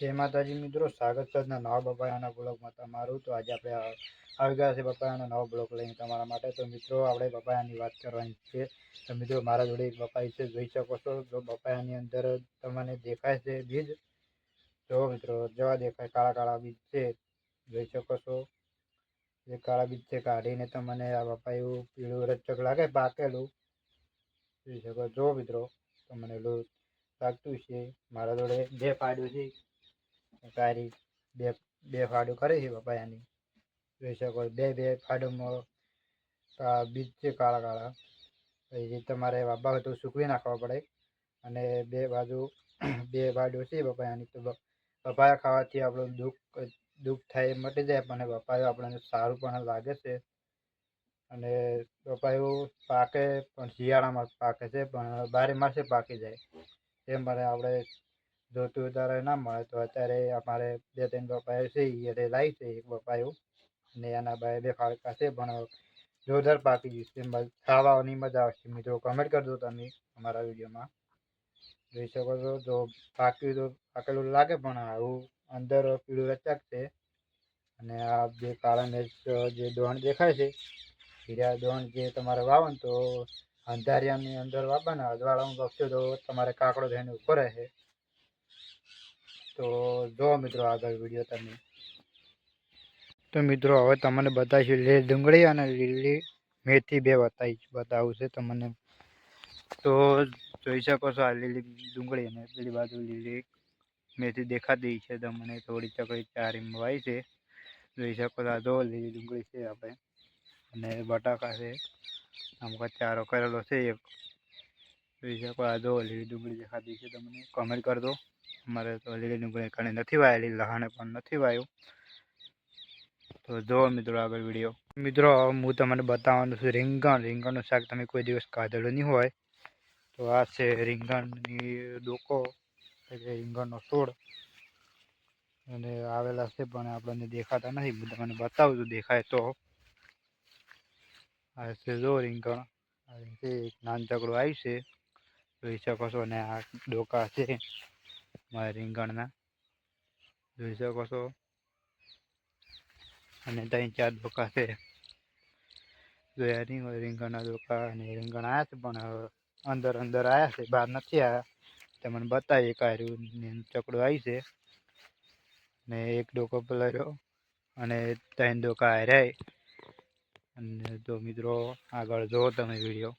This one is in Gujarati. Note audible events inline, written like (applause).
જય માતાજી મિત્રો, સ્વાગત છે આજના નવા બપાયાના બ્લોગમાં તમારું. તો આજે આપણે આવી ગયા છે બપાયાનો નવો બ્લોગ લઈને તમારા માટે. તો મિત્રો, આપણે બપાયાની વાત કરવાની છે. તો મિત્રો, મારા જોડે એક બપાઈ છે, જોઈ શકો છો. જો બપાયાની અંદર તમને દેખાય છે બીજ. જો મિત્રો, જવા દેખાય કાળા કાળા બીજ છે. જોઈ શકો છો. જે કાળા બીજ છે, કાઢીને તમને આ બપાયું પીળું રચક લાગે, પાકેલું. જોઈ શકો, જો મિત્રો, તમને લાગતું છે મારા જોડે બે પાડ્યું છે. તારી બે બે ફાડું કરી છે પપાયાની જોઈ શકો બે બે ફાડુમાં બીજ છે કાળા કાળા. પછી તમારે બાબા હતું સૂકવી નાખવા પડે. અને બે બાજુ, (clears throat) બે ફાડું છે પપાયાની તો પપાયા ખાવાથી આપણું દુઃખ દુઃખ થાય મટી જાય, પણ પપાયું આપણને સારું પણ લાગે છે. અને પપાયું પાકે, પણ શિયાળામાં પાકે છે, પણ બારે માસે પાકી જાય. એ મને આપણે જોતું ત્યારે ના મળે તો અત્યારે અમારે બે ત્રણ પપાયો છે એ લાવી છે, એક પપાયું અને એના બે બે ફાળકા છે, પણ જોરદાર પાકી ગયું છે મ- ખાવાની મજા આવશે મિત્રો કમેન્ટ કરજો તમે અમારા વિડીયોમાં જોઈ શકો છો, જો પાક્યું તો પાકેલું લાગે, પણ આવું અંદર પીળું રચાક છે. અને આ જે કાળા મિર્ચ જે દોણ દેખાય છે હીરા દોણ જે તમારે વાવો ને તો અંધારિયાની અંદર વાવવાના, અજવાળામાં વાવશો તો તમારે કાકડો થઈને ઉપર રહે. તો જો મિત્રો આગળ વીડિયો તમે. તો મિત્રો, હવે તમને બતાવીશું લીલી ડુંગળી અને લીલી મેથી બે બતાવી, બતાવું છે તમને. તો જોઈ શકો છો આ લીલી ડુંગળી અને પેલી બાજુ લીલી મેથી દેખાતી છે તમને. થોડી ચકડી ચાર વાય છે. જોઈ શકો છો આ જો લીલી ડુંગળી છે આપણે. અને બટાકા છે. આમાં ચારો કરેલો છે એક. જોઈ કોઈ આ જો લીલી ડુંગળી દેખાતી છે તમને કમેન્ટ કરી દો. અમારે તો લીલી ડુંગળી કણી નથી વાયેલી લહાણે પણ નથી વાયું. તો જો મિત્રો આગળ વીડિયો મિત્રો, હું તમને બતાવવાનું છું, રીંગણ, રીંગણનું શાક તમે કોઈ દિવસ ખાધેલું નહીં હોય. તો આ છે રીંગણની ડોકો એટલે રીંગણનો છોડ. અને આવેલા છે પણ આપણને દેખાતા નથી હું તમને બતાવું છું, દેખાય તો. આ છે જો રીંગણ. આ રીતે એક નાન ચકડું આવ્યું છે. જોઈ શકો છો અને આ ડોકા છે મારા રીંગણના. જોઈ શકો છો. અને ત્રણ ચાર ડોકા છે. જોયા નહીં હોય, રીંગણના ડોકા અને રીંગણ આવ્યા છે, પણ અંદર અંદર આવ્યા છે, બહાર નથી આવ્યા તમને બતાવીએ ચકડો ચકડું આવી છે. ને એક ડોકો પલર્યો અને ત્રણ ડોકા હાર્યા. અને તો મિત્રો આગળ જુઓ તમે વીડિયો.